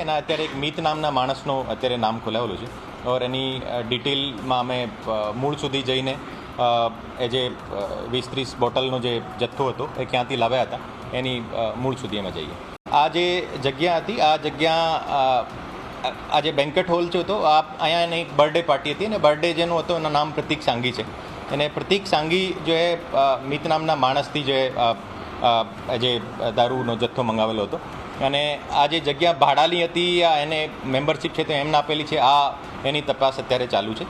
એના અત્યારે એક મિત નામના માણસનું અત્યારે નામ ખોલાવેલું છે. ઓર એની ડિટેલમાં અમે મૂળ સુધી જઈને એ જે વીસ ત્રીસ બોટલનો જે જથ્થો હતો, એ ક્યાંથી લાવ્યા હતા, એની મૂળ સુધી અમે જઈએ. આ જે જગ્યા હતી, આ જગ્યા આ જે બેન્કેટ હોલ છે તો આ અહીંયા એની એક બર્થડે પાર્ટી હતી અને બર્થડે જેનું હતો એનું નામ પ્રતિક સાંગી છે. અને પ્રતિક સાંગી જે મિત નામના માણસથી જે જે દારૂનો જથ્થો મંગાવેલો હતો અને આ જે જગ્યા ભાડાની હતી, આ એને મેમ્બરશિપ છે તે એમને આપેલી છે, આ એની તપાસ અત્યારે ચાલુ છે.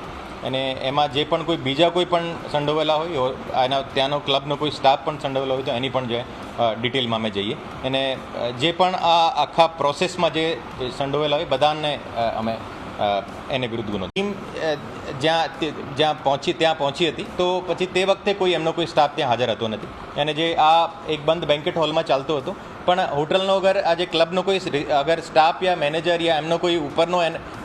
અને એમાં જે પણ કોઈ બીજા કોઈ પણ સંડોવેલા હોય એના ત્યાંનો ક્લબનો કોઈ સ્ટાફ પણ સંડોવેલો હોય તો એની પણ જે ડિટેલમાં અમે જઈએ. અને જે પણ આ આખા પ્રોસેસમાં જે સંડોવેલા હોય, બધાને અમે એને વિરુદ્ધ ગુનો. ટીમ જ્યાં જ્યાં પહોંચી, ત્યાં પહોંચી હતી, તો પછી તે વખતે કોઈ એમનો કોઈ સ્ટાફ ત્યાં હાજર હતો નથી. અને જે આ એક બંધ બેન્કેટ હોલમાં ચાલતો હતો પણ હોટલનો અગર આજે ક્લબનો કોઈ અગર સ્ટાફ યા મેનેજર યા એમનો કોઈ ઉપરનો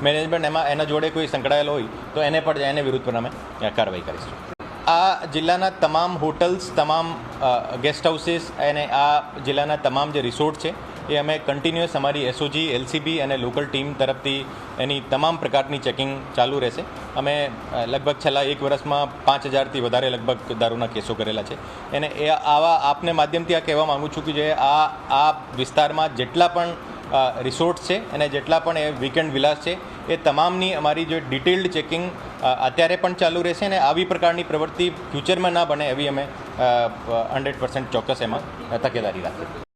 મેનેજમેન્ટ એમાં એના જોડે કોઈ સંકળાયેલો હોય, તો એને પણ એને વિરુદ્ધ પણ અમે કાર્યવાહી કરીશું. આ જિલ્લાના તમામ હોટલ્સ તમામ ગેસ્ટ હાઉસીસ અને આ જિલ્લાના તમામ જે રિસોર્ટ છે એ અમે કન્ટિન્યુઅસ અમારી એસઓજી એલસીબી અને લોકલ ટીમ તરફથી એની તમામ પ્રકારની ચેકિંગ ચાલુ રહેશે. અમે લગભગ છેલ્લા એક વર્ષમાં પાંચ હજારથી વધારે લગભગ દારૂના કેસો કરેલા છે. અને એ આવા આપને માધ્યમથી આ કહેવા માગું છું કે જે આ આ વિસ્તારમાં જેટલા પણ રિસોર્ટ્સ છે અને જેટલા પણ એ વીકેન્ડ વિલાસ છે, એ તમામની અમારી જે ડિટેલ્ડ ચેકિંગ અત્યારે પણ ચાલુ રહેશે અને આવી પ્રકારની પ્રવૃત્તિ ફ્યુચરમાં ના બને એવી અમે હંડ્રેડ પર્સન્ટ ચોક્કસ એમાં તકેદારી રાખીએ.